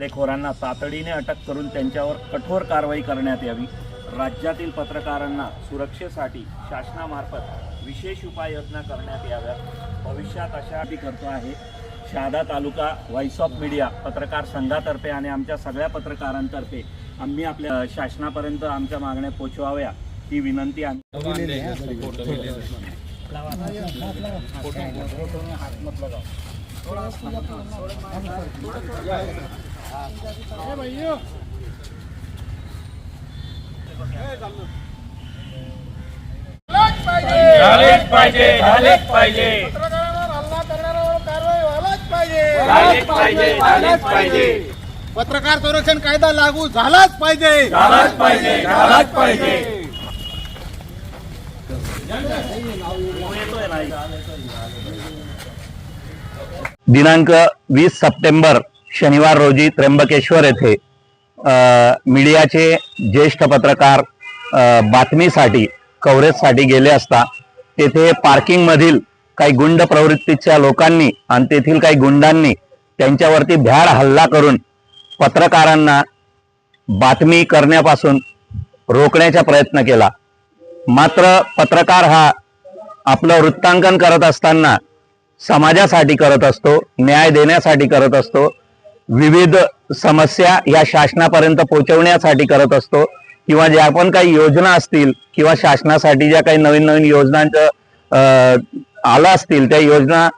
हल्लेखोरांना तातडीने अटक करून त्यांच्यावर कठोर कारवाई करण्यात यावी. राज्यातील पत्रकारांना सुरक्षेसाठी शासनामार्फत विशेष उपाययोजना करण्यात याव्यात. भविष्यात अशा अटी करतो आहे. Shahada taluka voice of media पत्रकार संघातर्फे आणि आमच्या सगळ्या पत्रकारांतर्फे आम्ही आपल्या शासनापर्यंत आमच्या मागण्या पोचवाव्या ही विनंती आम्ही झालेच पाहिजे झालेच पाहिजे. पत्रकारांवर हल्ला करणाऱ्यावर कारवाई व्हायलाच पाहिजे झालेच पाहिजे झालेच पाहिजे. पत्रकार संरक्षण कायदा लागू झालाच पाहिजे. झालाच पाहिजे झालाच पाहिजे. दिनांक वीस सप्टेंबर शनिवार रोजी त्र्यंबकेश्वर येथे मीडियाचे ज्येष्ठ पत्रकार बातमीसाठी कव्हरेजसाठी गेले असता तेथे पार्किंगमधील काही गुंड प्रवृत्तीच्या लोकांनी आणि तेथील काही गुंडांनी त्यांच्यावरती भ्याड हल्ला करून पत्रकारांना बातमी करण्यापासून रोखण्याचा प्रयत्न केला. मात्र पत्रकार हा आपलं वृत्तांकन करत असताना समाजासाठी करत असतो न्याय देण्यासाठी करत असतो विविध समस्या या शासनापर्यंत पोहोचवण्यासाठी करत असतो किंवा ज्या पण काही योजना असतील किंवा शासनासाठी ज्या काही नवीन नवीन योजनांचं अं, आलं असतील त्या योजना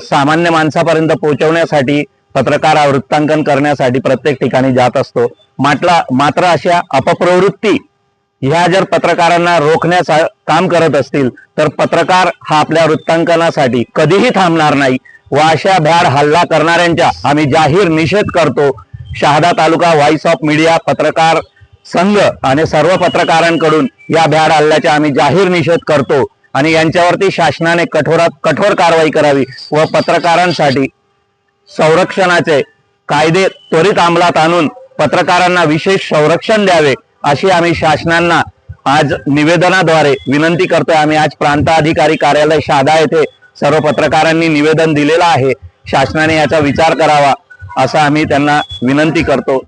सामान्य माणसापर्यंत पोहोचवण्यासाठी पत्रकार हा वृत्तांकन करण्यासाठी प्रत्येक ठिकाणी जात असतो. माटला मात्र अशा अपप्रवृत्ती ह्या जर पत्रकारांना रोखण्याचं काम करत असतील तर पत्रकार हा आपल्या वृत्तांकनासाठी कधीही थांबणार नाही. व अशा भ्याड हल्ला करणाऱ्यांच्या आम्ही जाहीर निषेध करतो. Shahada taluka voice of media पत्रकार संघ आणि सर्व पत्रकारांकडून या भ्याड हल्ल्याचा आम्ही जाहीर निषेध करतो आणि यांच्यावरती शासनाने कठोरात कठोर कारवाई करावी व पत्रकारांसाठी संरक्षणाचे कायदे त्वरित अंमलात आणून पत्रकारांना विशेष संरक्षण द्यावे अशी आम्ही शासनांना आज निवेदनाद्वारे विनंती करतोय. आम्ही आज प्रांताधिकारी कार्यालय शादा येथे सर्व पत्रकारांनी निवेदन दिलेलं आहे. शासनाने याचा विचार करावा असं आम्ही त्यांना विनंती करतो.